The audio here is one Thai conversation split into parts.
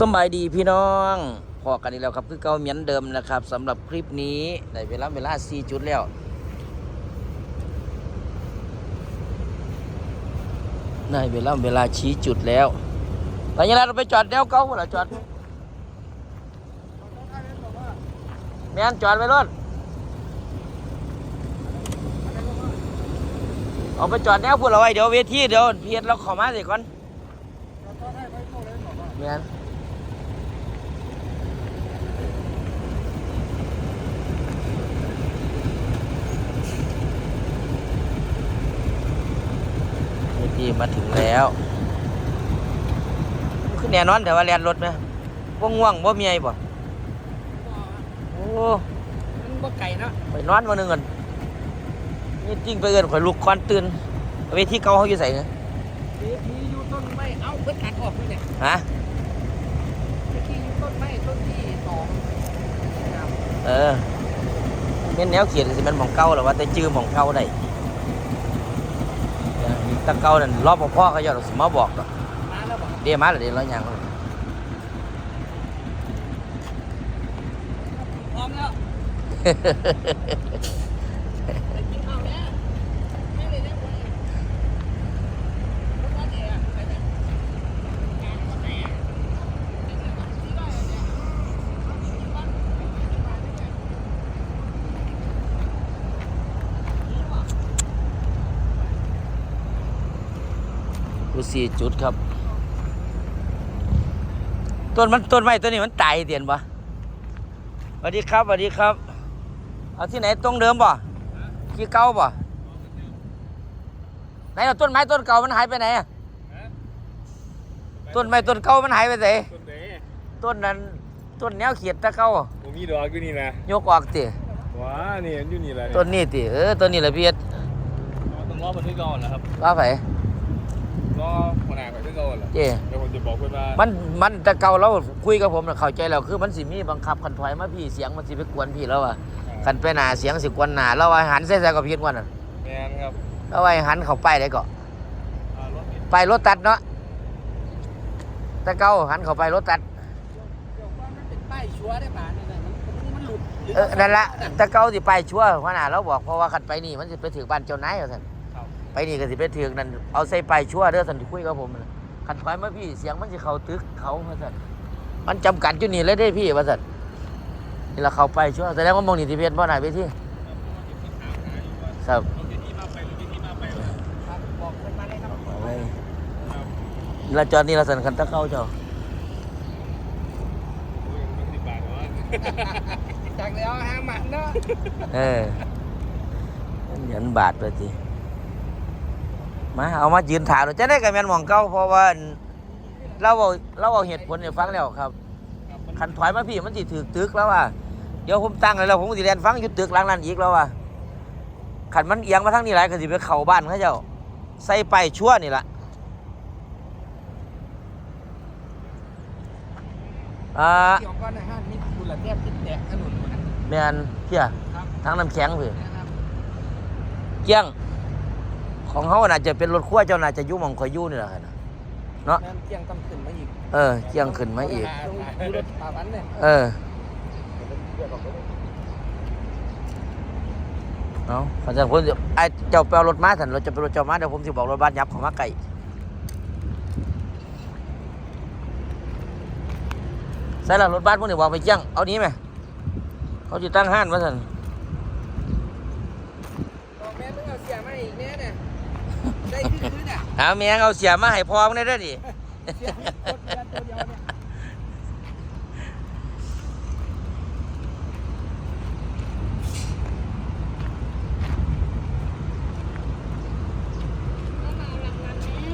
สบายดีพี่น้องพอกันอีกแล้วครับคือเก่าเหมือนเดิมนะครับสำหรับคลิปนี้ได้เวลาเวลา4จุดแล้วได้เวลาเวลาชี้จุดแล้วตอนนี้เราไปจอดเดี๋ยวเก่าเหรอจอดแม่นจอดไปรถเอาไปจอดแนวพูดเอาไว้เดี๋ยวเวทีเดี๋ยวเพียรเราขอมาสิก่อนแม่น นี่พี่มาถึงแล้วขึ้นแน่นอนแต่ว่าเรียนรถไหมว่าง่วงว่าเมียบ่โอ้มันบ่ไก่เนาะไปนอนวันหนึ่งกันนี่จริงไปเอินข่อยลุกควันตื่นเวทีเก่าเขาอยู่ใส่ไงเวทีอยู่ต้นไม้เอ้าเพิ่นตัดออกเลยเนี่ยฮะเวทีอยู่ต้นไม้ต้นที่สองครับเออเม่นแนวเขียนสิมันหมองเก่าหรอว่าแต่จื้อหมองเก่าได้เออแตะเก่านั่นรอบพ่อเขาจะสมาบอกดอกมาแล้วบ่เดี๋ยวมาแล้วเดี๋ยวเราอย่างพร้อมแล้วไปกินข้าวแล้วไม่เลยได้บ่รถบัสเอ๋อะไปไหนงานวันไหนอะที่ได้อะเนี่ยเอาที่บ้านมาได้ไง ดูสี่จุดครับ ต้นมันต้นไม้ต้นนี้มันตายเตียนปะสวัสดีครับสวัสดีครับ เอาที่ไหนตรงเดิมป่ะที่เก่าป่ะไหนเอาต้นไม้ต้นเก่ามันหายไปไหนอะต้นไม้ต้นเก่ามันหายไปไหนต้นไหนต้นนั้นต้นแนวเขียดตะเก่าผมมีดอกอยู่นี่นะยกออกติว้านี่มันอยู่นี่แหละต้นนี้ติเออต้นนี้แหละพี่เอ็ดต้องรอบันทึกก่อนนะครับว่าไผ รอคนอ่านบันทึกก่อนเหรอเจ้เดี๋ยวผมจะบอกเพื่อนว่ามันมันแตะเก่าเราคุยกับผมน่ะเข้าใจแล้วคือมันสิมีบังคับคันถอยมาพี่เสียงมันสิไปกวนพี่แล้วอะขันไปหนาเสียงสิกวนหนาเราว่าหันใส่ใส่กับพีนวันน่ะแมนครับเราว่าหันเข้าไปได้ก็อ่ารถนี่ไปรถตัดเนาะแตะเก้าหันเข้าไปรถตัด เดี๋ยวว่ามันเป็นป้ายชัวร์ได้ป่ะเนี่ยนะมันมันหลุดเออนั่นละแตะเก้าสิไปชัวร์ขนาดเราบอกเพราะว่าขันไปนี่มันสิไปถึงบ้านเจ้านายเอาท่านครับ ไปนี่ก็สิไปถึงนั่นเอาใส่ไปชัวร์เด้อท่านที่คุยกับผมน่ะขันถอยมาพี่เสียงมันสิเข้าตึกเขาว่าท่านมันจำกัดอยู่นี่เลยได้พี่ว่าท่านนี่เราเข้าไปชัวร์แสดงว่ามองนี่ที่เพชรบ่หนาเวทีครับรถที่มาไปรถที่มาไปครับบอกเพิ่นมาเลยครับเอาไว้เราจอดนี่เราสั่นคันตะเก้าเจ้าสิบบาทวะจากแล้วห้ามันเนาะเออเหรียญบาทไปที มาเอามายืนถามเราจะได้กับแมนหมองเก้าเพราะว่าเราเอาเราเอาเหตุผลให้ฟังแล้วครับคันถอยมาพี่มันสิถือตึกแล้วว่าเดี๋ยวผมตั้งเลยแล้วผมสิเรียนฟังอยู่ตึกหลังนั้นอีกแล้วว่าขันมันเอียงมาทางนี้ไรก็สิไปเข่าบ้านเขาเจ้าใส่ไปชั่วนี่ละอ่าเกี่ยวก้อนในห้างนี่คุณละแทบติดแตกถนนมันแมนเพี้ยครับทางน้ำแข็งเพื่อนะครับเกี้ยง ของเขาน่าจะเป็นรถขั้วเจ้าน่าจะอยุ่หมองคอยอยู่นี่แหละครับน้ำเที่ยงต้องขึ้นมาอีกเออเกี้ยงขึ้นมาอีกต้องดูรถป่าวันเนี่ยเออเอาขันจังผมสิไอ้เจ้าไปเอารถมาสันเราจะไปรถเจ้ามาเดี๋ยวผมสิบอกรถบ้านยับของมาไก่ใส่ละรถบ้านพวกนี้วางไปเกี้ยงเอานี้ไหมเขาจะตั้งห้านมาสัน บอกแม่ต้องเอาเสียมาอีกแน่เนี่ยได้คือๆน่ะ หาแมงเอาเสียมาให้พอมึงได้ด้วยดิเสียรถเดียวตัวเดียวเนี่ย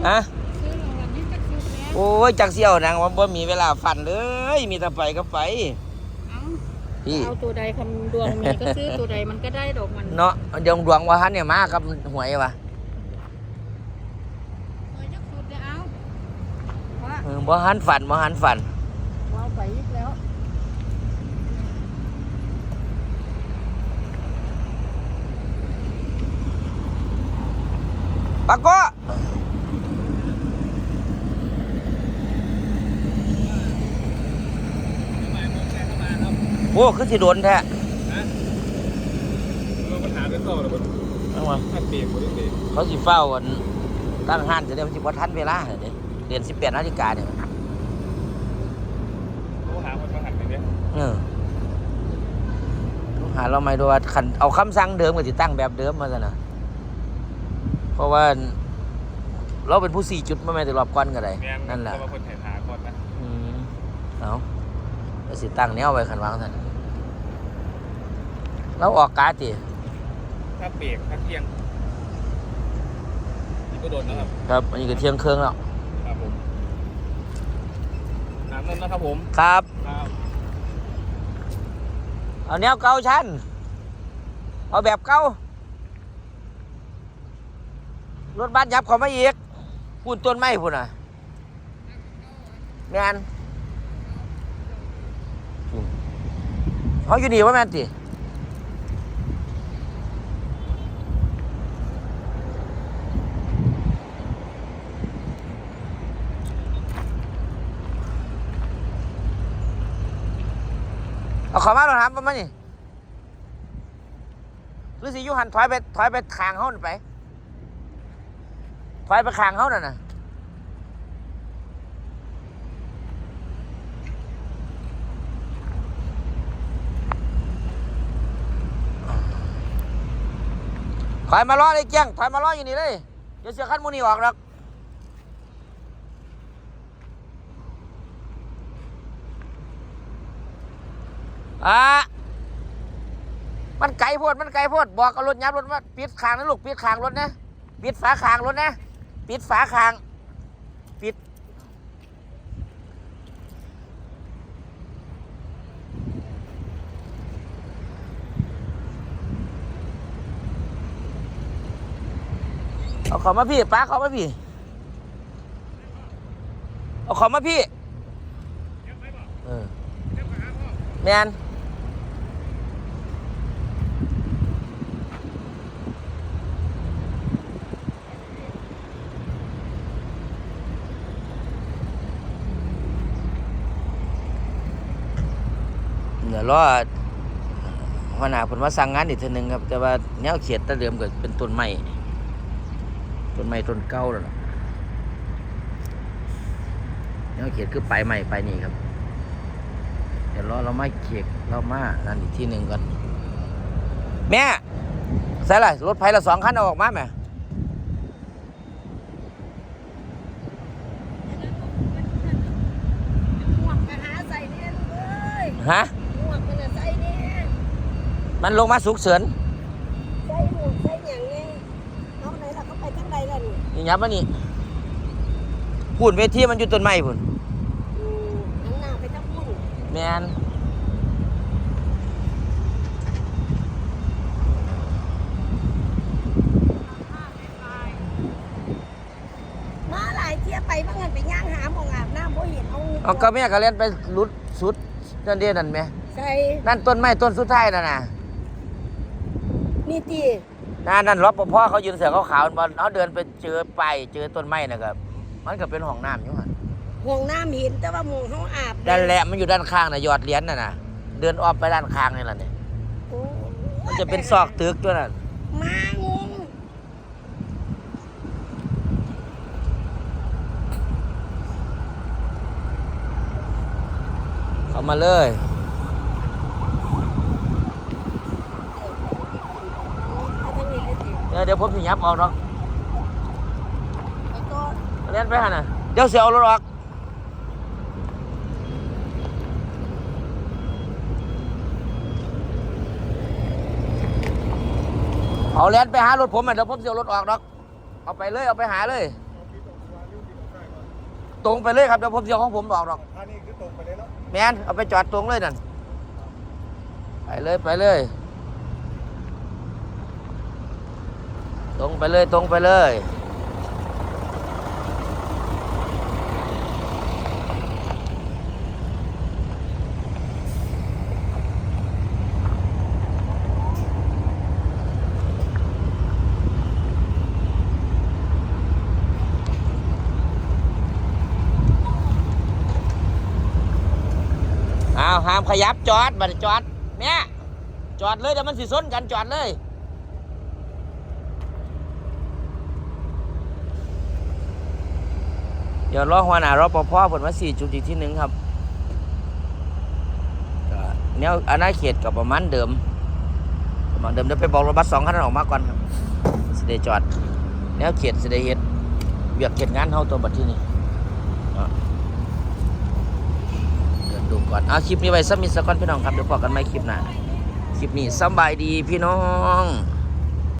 ฮะซื้อรางวัลนี้จากซื้อแล้วโอ้ยจักเสี่ยวนางว่าบ่มีเวลาฝันเลย มีแต่ไปก็ไปเอาพี่เอาตัวใดคำดวงมีก็ซื้อตัวใดมันก็ได้ดอกมันเนาะเดี๋ยวดวงว่าฮันเนี่ยมากับหวยวะ เออจักสุดเดี๋ยวเอาว่า เออ บ่ฮันฝันบ่ฮันฝันเอาไปอีกแล้วปากก็โอ้คือสิโดนแท้นะเราปัญหาเรื่องต่อเลยมันเอามาถ้าเปลี่ยนหมดเลยเขาสิเฝ้ากันตั้งห้านจะได้มันสิบ่ทันเวลาเด้ เรียน18นาฬิกาเนี่ยโทรหาคนมาหันไปเนี่ยเออต้องหาเราไม่ดูว่าคันเอาคำสั่งเดิมก็สิตั้งแบบเดิมมาซะนะเพราะว่า เราเป็นผู้สี่จุดมาแม่แต่รอบก่อนก็ได้แม่งนั่นแหละเพราะว่าคนถ่ายหาก่อนนะอืมเอาก็สิตั้งแนวไว้คันวางท่านเราออกการ์ดติถ้าเปลี่ยนถ้าเที่ยงนี่ก็โดนนะครับ ครับ อันนี้ก็เที่ยงเครื่องแล้วครับผม น้ำนั่นนะครับผม ครับ ครับเอาแนวเก่าชั้นเอาแบบเก่ารถบัสยับเขามาอีกพูนต้นไม้พูนอะแมนอืมเขาอยู่นี่ว่าแมนติ เอาเขามาเราถามประมาณนี้หรือสิยูหันถอยไปถอยไปทางเขานั่นไปถอยไปขางเขาน่ะนะถอยมาล้อเลยเกี้ยงถอยมาล้ออยู่นี่เลยเดี๋ยวเสียขั้นมูนี่ออกหรอก อะมันไกลพดมันไกลพดบอกเอารถยับรถว่าปิดคางนะลูกปิดคางรถนะปิดฝาคางรถนะปิดฝาคางปิด เอาขอมาพี่ป้าขามาพี่ เอาขอมาพี่ เออแมน รอหัวหน้าผลมาสั่งงานอีกทีหนึ่งครับ แต่ว่าแนวเขียดตะเดิมก็เป็นต้นไม้ต้นไม้ต้นเก่าแล้วล่ะแนวเขียดคือไปลายไปนี้ครับ เดี๋ยวรอเรามาเขียกเรามานั่นอีกที่หนึ่งก่อนแม่ใส่ละรถไฟละสองคันเอาออกมาไหมฮะ หมวกมันน่ะใส่เนี่ย มันลงมาสุกเสริญใส่หมวกใส่หยังไงเอาไหนล่ะเขาไปทางใดล่ะนี่นี่ยับมานี่พูนเวทีมันอยู่ต้นไม้พุ่นอืมหันหน้าไปทางพุ่นแมนมาหลายเที่ยไปว่างั้นไปย่างหาหมองอาบน้ำบ่เห็นเอาเอาก็แม่ก็เล่นไปรุดสุดนั่นเดีนั่นไหมใส่นั่นต้นไม้ต้นสุดท้ายนั่นน่ะ นี่ตินั่นนั่นรปภเขายืนเสือขาวๆมันเขาเดินไปเจอไปายเจอต้นไม้นะครับมันก็เป็นห้องน้ำอยู่หันห้องน้ำเห็นแต่ว่าหมองเขาอาบนั่นแหละมันอยู่ด้านข้างน่ะยอดเหรียญน่ะนะเดินอ้อมไปด้านข้างนี่แหละเนี่ยโอ้มันจะเป็นซอกตึกตัวนั้นมางงเข้ามาเลย เอาทาง นี้เลยติเดี๋ยวเดี๋ยวผมสิยับเอาเนาะไอ้ตัวเล่นไปหันน่ะเดี๋ยวเสียเอารถออกเอาเล่นไปหารถผมอะเดี๋ยวผมเสียรถออกเนาะเอาไปเลยเอาไปหาเลย ตรงไปเลยครับเดี๋ยวผมเสียของผมออกหรอกอันนี้คือตรงไปเลยเนาะแมนเอาไปจอดตรงเลยนั่นไปเลยไปเลย ตรงไปเลยตรงไปเลยเอาเอาห้ามขยับจอดบัดจอด แม่ จอดเลยเดี๋ยวมันสิส้นกันจอดเลย เดี๋ยวรอหัวหน้ารอปภผลว่าสี่จุดอีกที่หนึ่งครับก็แนวอาณาเขตกับประมาณเดิมประมาณเดิมเดี๋ยวไปบอกรถบัสสองคันออกมาก่อนครับสิได้จอด แนวเขตสิได้เฮ็ดเบียกเขตงานเฮาตัวบัดที่นี่เดินดูก่อนเอาคลิปนี้ไว้สักมิสักก่อนพี่น้องครับเดี๋ยวพอกันใหม่คลิปหน้าคลิปนี้สบายดีพี่น้อง